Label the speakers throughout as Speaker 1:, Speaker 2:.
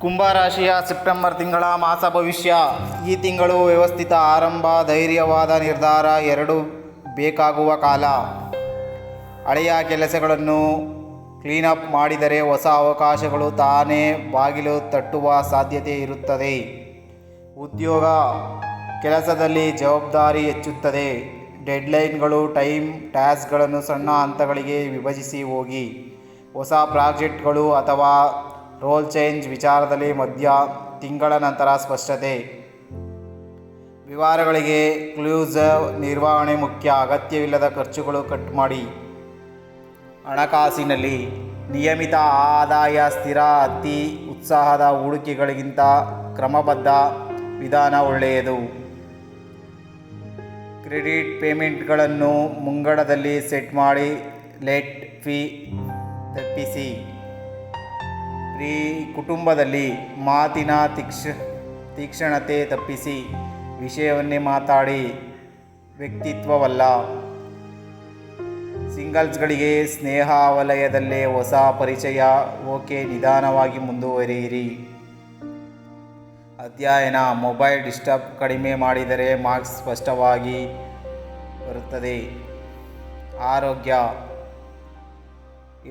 Speaker 1: ಕುಂಭರಾಶಿಯ September ತಿಂಗಳ ಮಾಸ ಭವಿಷ್ಯ. ಈ ತಿಂಗಳು ವ್ಯವಸ್ಥಿತ ಆರಂಭ, ಧೈರ್ಯವಾದ ನಿರ್ಧಾರ, ಎರಡು ಬೇಕಾಗುವ ಕಾಲ. ಹಳೆಯ ಕೆಲಸಗಳನ್ನು ಕ್ಲೀನಪ್ ಮಾಡಿದರೆ ಹೊಸ ಅವಕಾಶಗಳು ತಾನೇ ಬಾಗಿಲು ತಟ್ಟುವ ಸಾಧ್ಯತೆ ಇರುತ್ತದೆ. ಉದ್ಯೋಗ ಕೆಲಸದಲ್ಲಿ ಜವಾಬ್ದಾರಿ ಹೆಚ್ಚುತ್ತದೆ. ಡೆಡ್ಲೈನ್ಗಳು, ಟೈಮ್ ಟ್ಯಾಸ್ಕ್ಗಳನ್ನು ಸಣ್ಣ ಹಂತಗಳಿಗೆ ವಿಭಜಿಸಿ ಹೋಗಿ. ಹೊಸ ಪ್ರಾಜೆಕ್ಟ್ಗಳು ಅಥವಾ ರೋಲ್ ಚೇಂಜ್ ವಿಚಾರದಲ್ಲಿ ಮಧ್ಯ ತಿಂಗಳ ನಂತರ ಸ್ಪಷ್ಟತೆ. ವಿವಾರಗಳಿಗೆ ಕ್ಲೂಸ್ ನಿರ್ವಹಣೆ ಮುಖ್ಯ. ಅಗತ್ಯವಿಲ್ಲದ ಖರ್ಚುಗಳು ಕಟ್ ಮಾಡಿ. ಹಣಕಾಸಿನಲ್ಲಿ ನಿಯಮಿತ ಆದಾಯ, ಸ್ಥಿರ ಅತಿ ಉತ್ಸಾಹದ ಹೂಡಿಕೆಗಳಿಗಿಂತ ಕ್ರಮಬದ್ಧ ವಿಧಾನ ಒಳ್ಳೆಯದು. ಕ್ರೆಡಿಟ್ ಪೇಮೆಂಟ್ಗಳನ್ನು ಮುಂಗಡದಲ್ಲಿ ಸೆಟ್ ಮಾಡಿ, ಲೇಟ್ ಫೀ ತಪ್ಪಿಸಿ. ಪ್ರೀ ಕುಟುಂಬದಲ್ಲಿ ಮಾತಿನ ತೀಕ್ಷ, ತೀಕ್ಷಣತೆ ತಪ್ಪಿಸಿ ವಿಷಯವನ್ನೇ ಮಾತಾಡಿ ವ್ಯಕ್ತಿತ್ವವಲ್ಲ. ಸಿಂಗಲ್ಸ್ಗಳಿಗೆ ಸ್ನೇಹ ವಲಯದಲ್ಲೇ ಹೊಸ ಪರಿಚಯ, ಓಕೆ ನಿಧಾನವಾಗಿ ಮುಂದುವರಿಯಿರಿ. ಅಧ್ಯಯನ ಮೊಬೈಲ್ ಡಿಸ್ಟರ್ಬ್ ಕಡಿಮೆ ಮಾಡಿದರೆ ಮಾರ್ಕ್ಸ್ ಸ್ಪಷ್ಟವಾಗಿ ಬರುತ್ತದೆ. ಆರೋಗ್ಯ,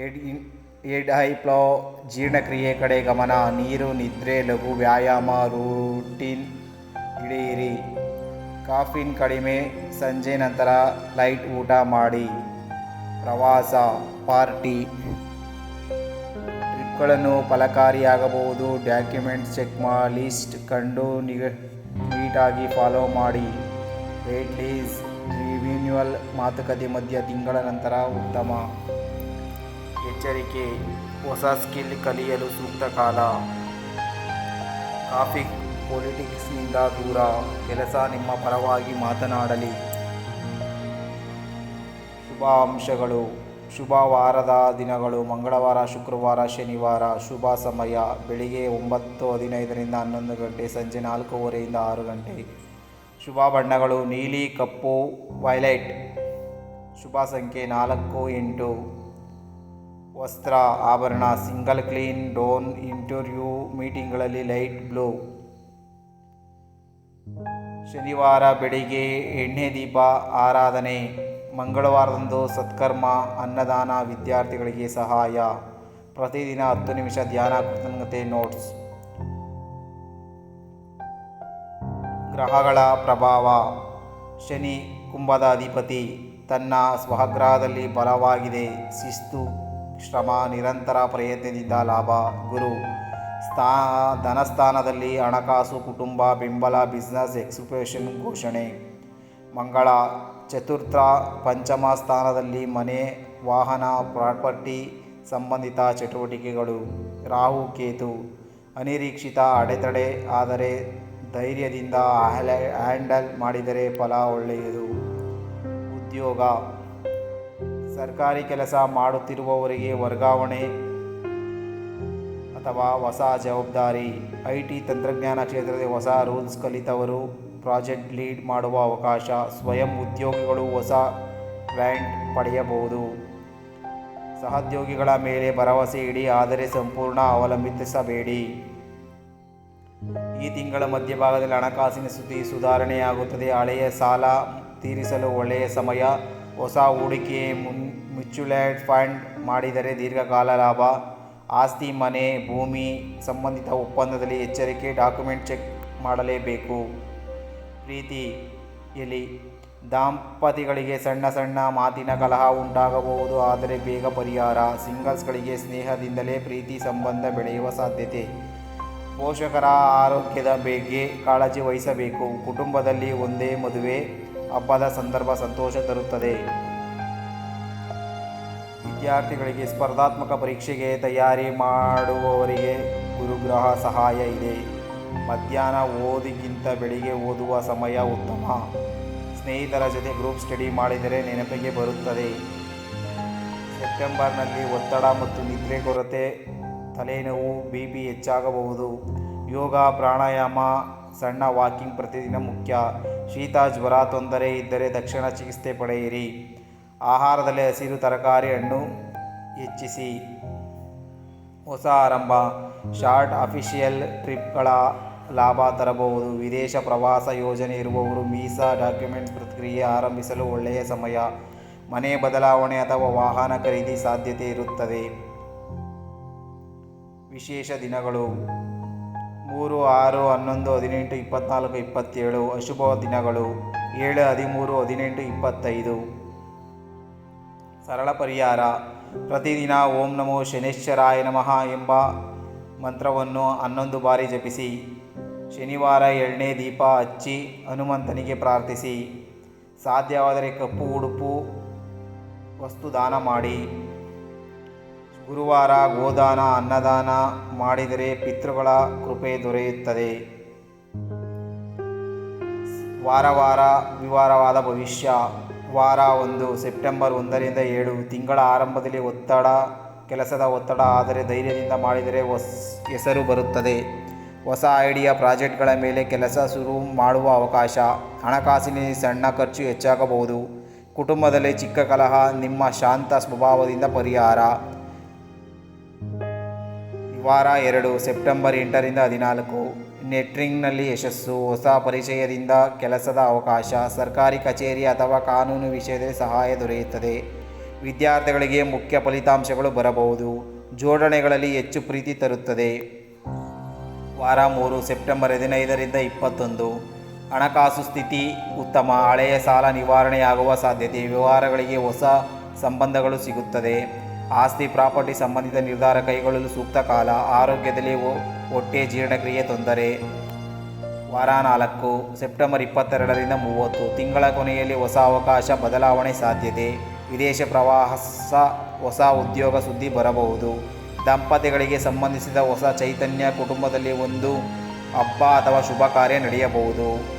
Speaker 1: ಎಡ್ ಎಡ್ ಹೈ ಫ್ಲೋ ಜೀರ್ಣಕ್ರಿಯೆ ಕಡೆ ಗಮನ, ನೀರು, ನಿದ್ರೆ, ಲಘು ವ್ಯಾಯಾಮ, ರೂಟೀನ್ ಹಿಡಿಯಿರಿ. ಕಾಫಿನ್ ಕಡಿಮೆ, ಸಂಜೆ ನಂತರ ಲೈಟ್ ಊಟ ಮಾಡಿ. ಪ್ರವಾಸ, ಪಾರ್ಟಿ. ಟ್ರಿಪ್ಗಳನ್ನು ಫಲಕಾರಿಯಾಗಬಹುದು. ಡಾಕ್ಯುಮೆಂಟ್ಸ್ ಚೆಕ್ ಮಾ, ಲಿಸ್ಟ್ ಕಂಡು ನಿಗ, ನೀಟಾಗಿ ಫಾಲೋ ಮಾಡಿ. ವೇಟ್ ಲೀಸ್ ರಿವ್ಯೂನ್ಯುವಲ್ ಮಾತುಕತೆ ಮಧ್ಯ ತಿಂಗಳ ನಂತರ ಉತ್ತಮ. ಎಚ್ಚರಿಕೆ, ಹೊಸ ಸ್ಕಿಲ್ ಕಲಿಯಲು ಸೂಕ್ತ ಕಾಲ. ಕಾಫಿ ಪೊಲಿಟಿಕ್ಸ್ನಿಂದ ದೂರ, ಕೆಲಸ ನಿಮ್ಮ ಪರವಾಗಿ ಮಾತನಾಡಲಿ. ಶುಭ ಅಂಶಗಳು ಶುಭ ವಾರದ ದಿನಗಳು. ಮಂಗಳವಾರ, ಶುಕ್ರವಾರ, ಶನಿವಾರ. ಶುಭ ಸಮಯ. ಬೆಳಿಗ್ಗೆ ಒಂಬತ್ತು ಹದಿನೈದರಿಂದ ಹನ್ನೊಂದು ಗಂಟೆ, ಸಂಜೆ ನಾಲ್ಕೂವರೆಯಿಂದ ಆರು ಗಂಟೆ. ಶುಭ ಬಣ್ಣಗಳು. ನೀಲಿ, ಕಪ್ಪು, ವೈಲೆಟ್. ಶುಭ ಸಂಖ್ಯೆ ನಾಲ್ಕು, ಎಂಟು. ವಸ್ತ್ರ, ಆಭರಣ, ಸಿಂಗಲ್ ಕ್ಲೀನ್, ಡೋನ್, ಇಂಟರ್ವ್ಯೂ, ಮೀಟಿಂಗ್ಗಳಲ್ಲಿ ಲೈಟ್ ಬ್ಲೂ. ಶನಿವಾರ ಬೆಳಿಗ್ಗೆ ಎಣ್ಣೆ ದೀಪ, ಆರಾಧನೆ, ಮಂಗಳವಾರದಂದು ಸತ್ಕರ್ಮ, ಅನ್ನದಾನ ವಿದ್ಯಾರ್ಥಿಗಳಿಗೆ ಸಹಾಯ. ಪ್ರತಿದಿನ ಹತ್ತು ನಿಮಿಷ ಧ್ಯಾನ, ಕೃತಜ್ಞತೆ, ನೋಟ್ಸ್. ಗ್ರಹಗಳ ಪ್ರಭಾವ. ಶನಿ ಕುಂಭದ ಅಧಿಪತಿ ತನ್ನ ಸ್ವಗ್ರಹದಲ್ಲಿ ಬಲವಾಗಿದೆ. ಶಿಸ್ತು. ಶ್ರಮ ನಿರಂತರ ಪ್ರಯತ್ನದಿಂದ ಲಾಭ. ಗುರು, ಸ್ಥಾ, ಧನಸ್ಥಾನದಲ್ಲಿ ಹಣಕಾಸು, ಕುಟುಂಬ, ಬೆಂಬಲ ಬಿಸ್ನೆಸ್ ಎಕ್ಸ್ಪ್ರೇಷನ್ ಘೋಷಣೆ. ಮಂಗಳ, ಚತುರ್ಥ, ಪಂಚಮ ಸ್ಥಾನದಲ್ಲಿ ಮನೆ, ವಾಹನ, ಪ್ರಾಪರ್ಟಿ ಸಂಬಂಧಿತ ಚಟುವಟಿಕೆಗಳು. ರಾಹು, ಕೇತು, ಅನಿರೀಕ್ಷಿತ ಅಡೆತಡೆ, ಆದರೆ ಧೈರ್ಯದಿಂದ ಹ್ಯಾಂಡಲ್ ಮಾಡಿದರೆ ಫಲ ಒಳ್ಳೆಯದು. ಉದ್ಯೋಗ ಸರ್ಕಾರಿ ಕೆಲಸ ಮಾಡುತ್ತಿರುವವರಿಗೆ ವರ್ಗಾವಣೆ ಅಥವಾ ಹೊಸ ಜವಾಬ್ದಾರಿ. ಐ ಟಿ ತಂತ್ರಜ್ಞಾನ ಕ್ಷೇತ್ರದಲ್ಲಿ ಹೊಸ ರೂಲ್ಸ್ ಕಲಿತವರು ಪ್ರಾಜೆಕ್ಟ್ ಲೀಡ್ ಮಾಡುವ ಅವಕಾಶ, ಸ್ವಯಂ ಉದ್ಯೋಗಿಗಳು ಹೊಸ ವ್ಯಾಂಟ್ ಪಡೆಯಬಹುದು. ಸಹೋದ್ಯೋಗಿಗಳ ಮೇಲೆ ಭರವಸೆ ಇಡಿ, ಆದರೆ ಸಂಪೂರ್ಣ ಅವಲಂಬಿಸಬೇಡಿ. ಈ ತಿಂಗಳ ಮಧ್ಯಭಾಗದಲ್ಲಿ ಹಣಕಾಸಿನ ಸ್ಥಿತಿ ಸುಧಾರಣೆಯಾಗುತ್ತದೆ. ಹಳೆಯ ಸಾಲ ತೀರಿಸಲು ಒಳ್ಳೆಯ ಸಮಯ, ಹೊಸ ಹೂಡಿಕೆ, ಮುನ್ ಮ್ಯೂಚುವಲ್ ಫಂಡ್ ಮಾಡಿದರೆ ದೀರ್ಘಕಾಲ ಲಾಭ. ಆಸ್ತಿ, ಮನೆ, ಭೂಮಿ ಸಂಬಂಧಿತ ಒಪ್ಪಂದದಲ್ಲಿ ಎಚ್ಚರಿಕೆ ಡಾಕ್ಯುಮೆಂಟ್ ಚೆಕ್ ಮಾಡಲೇಬೇಕು. ಪ್ರೀತಿಯಲ್ಲಿ ದಾಂಪತಿಗಳಿಗೆ ಸಣ್ಣ ಸಣ್ಣ ಮಾತಿನ ಕಲಹ ಉಂಟಾಗಬಹುದು, ಆದರೆ ಬೇಗ ಪರಿಹಾರ. ಸಿಂಗಲ್ಸ್ಗಳಿಗೆ ಸ್ನೇಹದಿಂದಲೇ ಪ್ರೀತಿ ಸಂಬಂಧ ಬೆಳೆಯುವ ಸಾಧ್ಯತೆ. ಪೋಷಕರ ಆರೋಗ್ಯದ ಬಗ್ಗೆ ಕಾಳಜಿ ವಹಿಸಬೇಕು. ಕುಟುಂಬದಲ್ಲಿ ಒಂದೇ ಮದುವೆ, ಹಬ್ಬದ ಸಂದರ್ಭ ಸಂತೋಷ ತರುತ್ತದೆ. ವಿದ್ಯಾರ್ಥಿಗಳಿಗೆ ಸ್ಪರ್ಧಾತ್ಮಕ ಪರೀಕ್ಷೆಗೆ ತಯಾರಿ ಮಾಡುವವರಿಗೆ ಗುರುಗ್ರಹ ಸಹಾಯ ಇದೆ. ಮಧ್ಯಾಹ್ನ ಓದಿಗಿಂತ ಬೆಳಿಗ್ಗೆ ಓದುವ ಸಮಯ ಉತ್ತಮ. ಸ್ನೇಹಿತರ ಜೊತೆ ಗ್ರೂಪ್ ಸ್ಟಡಿ ಮಾಡಿದರೆ ನೆನಪಿಗೆ ಬರುತ್ತದೆ. ಸೆಪ್ಟೆಂಬರ್ನಲ್ಲಿ ಒತ್ತಡ ಮತ್ತು ನಿದ್ರೆ ಕೊರತೆ, ತಲೆನೋವು, ಬಿ ಪಿ ಹೆಚ್ಚಾಗಬಹುದು. ಯೋಗ, ಪ್ರಾಣಾಯಾಮ, ಸಣ್ಣ ವಾಕಿಂಗ್ ಪ್ರತಿದಿನ ಮುಖ್ಯ. ಶೀತ, ಜ್ವರ, ತೊಂದರೆ ಇದ್ದರೆ ತಕ್ಷಣ ಚಿಕಿತ್ಸೆ ಪಡೆಯಿರಿ. ಆಹಾರದಲ್ಲಿ ಹಸಿರು ತರಕಾರಿ ಹಣ್ಣು ಹೆಚ್ಚಿಸಿ ಹೊಸ ಆರಂಭ ಶಾರ್ಟ್ ಅಫಿಷಿಯಲ್ ಟ್ರಿಪ್ಗಳ ಲಾಭ ತರಬಹುದು. ವಿದೇಶ ಪ್ರವಾಸ ಯೋಜನೆ ಇರುವವರು ಮೀಸಾ ಡಾಕ್ಯುಮೆಂಟ್ ಪ್ರಕ್ರಿಯೆ ಆರಂಭಿಸಲು ಒಳ್ಳೆಯ ಸಮಯ. ಮನೆ ಬದಲಾವಣೆ ಅಥವಾ ವಾಹನ ಖರೀದಿ ಸಾಧ್ಯತೆ ಇರುತ್ತದೆ. ವಿಶೇಷ ದಿನಗಳು. ಮೂರು, ಆರು, ಹನ್ನೊಂದು, ಹದಿನೆಂಟು ಇಪ್ಪತ್ತ್ನಾಲ್ಕು ಇಪ್ಪತ್ತೇಳು. ಅಶುಭ ದಿನಗಳು. ಏಳು, ಹದಿಮೂರು, ಹದಿನೆಂಟು, ಇಪ್ಪತ್ತೈದು. ಸರಳ ಪರಿಹಾರ. ಪ್ರತಿದಿನ ಓಂ ನಮೋ ಶನೇಶ್ವರಾಯ ನಮಃ ಎಂಬ ಮಂತ್ರವನ್ನು ಹನ್ನೊಂದು ಬಾರಿ ಜಪಿಸಿ, ಶನಿವಾರ ಎಳ್ಳನೇ ದೀಪ ಹಚ್ಚಿ ಹನುಮಂತನಿಗೆ ಪ್ರಾರ್ಥಿಸಿ, ಸಾಧ್ಯವಾದರೆ ಕಪ್ಪು, ಉಡುಪು ವಸ್ತು ದಾನ ಮಾಡಿ. ಗುರುವಾರ ಗೋದಾನ, ಅನ್ನದಾನ ಮಾಡಿದರೆ ಪಿತೃಗಳ ಕೃಪೆ ದೊರೆಯುತ್ತದೆ. ವಾರ ವಾರ ವಿವಾರವಾದ ಭವಿಷ್ಯ. ವಾರ ಒಂದು, ಸೆಪ್ಟೆಂಬರ್ ಒಂದರಿಂದ ಏಳು ತಿಂಗಳ ಆರಂಭದಲ್ಲಿ ಒತ್ತಡ, ಕೆಲಸದ ಒತ್ತಡ ಆದರೆ ಧೈರ್ಯದಿಂದ ಮಾಡಿದರೆ ಹೊಸ, ಹೆಸರು ಬರುತ್ತದೆ. ಹೊಸ ಐಡಿಯಾ ಪ್ರಾಜೆಕ್ಟ್ಗಳ ಮೇಲೆ ಕೆಲಸ ಶುರು ಮಾಡುವ ಅವಕಾಶ, ಹಣಕಾಸಿನ ಸಣ್ಣ ಖರ್ಚು ಹೆಚ್ಚಾಗಬಹುದು. ಕುಟುಂಬದಲ್ಲಿ ಚಿಕ್ಕ ಕಲಹ, ನಿಮ್ಮ ಶಾಂತ ಸ್ವಭಾವದಿಂದ ಪರಿಹಾರ. ವಾರ ಎರಡು, ಸೆಪ್ಟೆಂಬರ್ ಎಂಟರಿಂದ ಹದಿನಾಲ್ಕು. ನೆಟ್ರಿಂಗ್ನಲ್ಲಿ ಯಶಸ್ಸು, ಹೊಸ ಪರಿಚಯದಿಂದ ಕೆಲಸದ ಅವಕಾಶ, ಸರ್ಕಾರಿ ಕಚೇರಿ ಅಥವಾ ಕಾನೂನು ವಿಷಯದಲ್ಲಿ ಸಹಾಯ ದೊರೆಯುತ್ತದೆ. ವಿದ್ಯಾರ್ಥಿಗಳಿಗೆ ಮುಖ್ಯ ಫಲಿತಾಂಶಗಳು ಬರಬಹುದು. ಜೋಡಣೆಗಳಲ್ಲಿ ಹೆಚ್ಚು ಪ್ರೀತಿ ತರುತ್ತದೆ. ವಾರ ಮೂರು, ಸೆಪ್ಟೆಂಬರ್ ಹದಿನೈದರಿಂದ ಇಪ್ಪತ್ತೊಂದು. ಹಣಕಾಸು ಸ್ಥಿತಿ ಉತ್ತಮ. ಹಳೆಯ ಸಾಲ ನಿವಾರಣೆಯಾಗುವ ಸಾಧ್ಯತೆ. ವ್ಯವಹಾರಗಳಿಗೆ ಹೊಸ ಸಂಬಂಧಗಳು ಸಿಗುತ್ತದೆ. ಆಸ್ತಿ ಪ್ರಾಪರ್ಟಿ ಸಂಬಂಧಿತ ನಿರ್ಧಾರ ಕೈಗೊಳ್ಳಲು ಸೂಕ್ತ ಕಾಲ, ಆರೋಗ್ಯದಲ್ಲಿ ಒಟ್ಟೇ ಜೀರ್ಣಕ್ರಿಯೆ ತೊಂದರೆ. ವಾರ ನಾಲ್ಕು ಸೆಪ್ಟೆಂಬರ್ ಇಪ್ಪತ್ತೆರಡರಿಂದ ಮೂವತ್ತು, ತಿಂಗಳ ಕೊನೆಯಲ್ಲಿ ಹೊಸ ಅವಕಾಶ ಬದಲಾವಣೆ ಸಾಧ್ಯತೆ. ವಿದೇಶ ಪ್ರವಾಸ, ಹೊಸ ಉದ್ಯೋಗ ಸುದ್ದಿ ಬರಬಹುದು. ದಂಪತಿಗಳಿಗೆ ಸಂಬಂಧಿಸಿದ ಹೊಸ ಚೈತನ್ಯ ಕುಟುಂಬದಲ್ಲಿ ಒಂದು ಹಬ್ಬ ಅಥವಾ ಶುಭ ಕಾರ್ಯ ನಡೆಯಬಹುದು.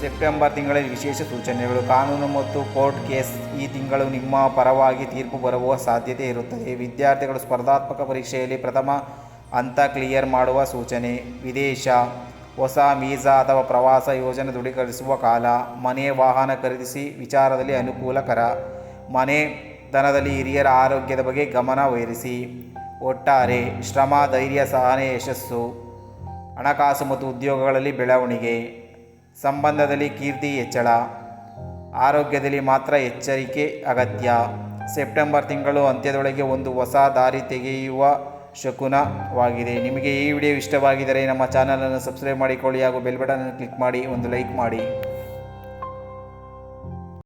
Speaker 1: ಸೆಪ್ಟೆಂಬರ್ ತಿಂಗಳಲ್ಲಿ ವಿಶೇಷ ಸೂಚನೆಗಳು. ಕಾನೂನು ಮತ್ತು ಕೋರ್ಟ್ ಕೇಸ್ ಈ ತಿಂಗಳು ನಿಮ್ಮ ಪರವಾಗಿ ತೀರ್ಪು ಬರುವ ಸಾಧ್ಯತೆ ಇರುತ್ತದೆ. ವಿದ್ಯಾರ್ಥಿಗಳು ಸ್ಪರ್ಧಾತ್ಮಕ ಪರೀಕ್ಷೆಯಲ್ಲಿ ಪ್ರಥಮ ಹಂತ ಕ್ಲಿಯರ್ ಮಾಡುವ ಸೂಚನೆ. ವಿದೇಶ, ಹೊಸ ವೀಸಾ ಅಥವಾ ಪ್ರವಾಸ ಯೋಜನೆ ದೃಢೀಕರಿಸುವ ಕಾಲ. ಮನೆ, ವಾಹನ ಖರೀದಿಸಿ ವಿಚಾರದಲ್ಲಿ ಅನುಕೂಲಕರ. ಮನೆ ದನದಲ್ಲಿ ಹಿರಿಯರ ಆರೋಗ್ಯದ ಬಗ್ಗೆ ಗಮನ ವಹಿಸಿ. ಒಟ್ಟಾರೆ ಶ್ರಮ, ಧೈರ್ಯ, ಸಹನೆ, ಯಶಸ್ಸು, ಹಣಕಾಸು ಮತ್ತು ಉದ್ಯೋಗಗಳಲ್ಲಿ ಬೆಳವಣಿಗೆ. ಸಂಬಂಧದಲ್ಲಿ ಕೀರ್ತಿ ಹೆಚ್ಚಳ, ಆರೋಗ್ಯದಲ್ಲಿ ಮಾತ್ರ ಎಚ್ಚರಿಕೆ ಅಗತ್ಯ. ಸೆಪ್ಟೆಂಬರ್ ತಿಂಗಳು ಅಂತ್ಯದೊಳಗೆ ಒಂದು ಹೊಸ ದಾರಿ ತೆಗೆಯುವ ಶಕುನವಾಗಿದೆ. ನಿಮಗೆ ಈ ವಿಡಿಯೋ ಇಷ್ಟವಾಗಿದ್ದರೆ ನಮ್ಮ ಚಾನಲನ್ನು ಸಬ್ಸ್ಕ್ರೈಬ್ ಮಾಡಿಕೊಳ್ಳಿ ಹಾಗೂ ಬೆಲ್ ಬಟನನ್ನು ಕ್ಲಿಕ್ ಮಾಡಿ, ಒಂದು ಲೈಕ್ ಮಾಡಿ.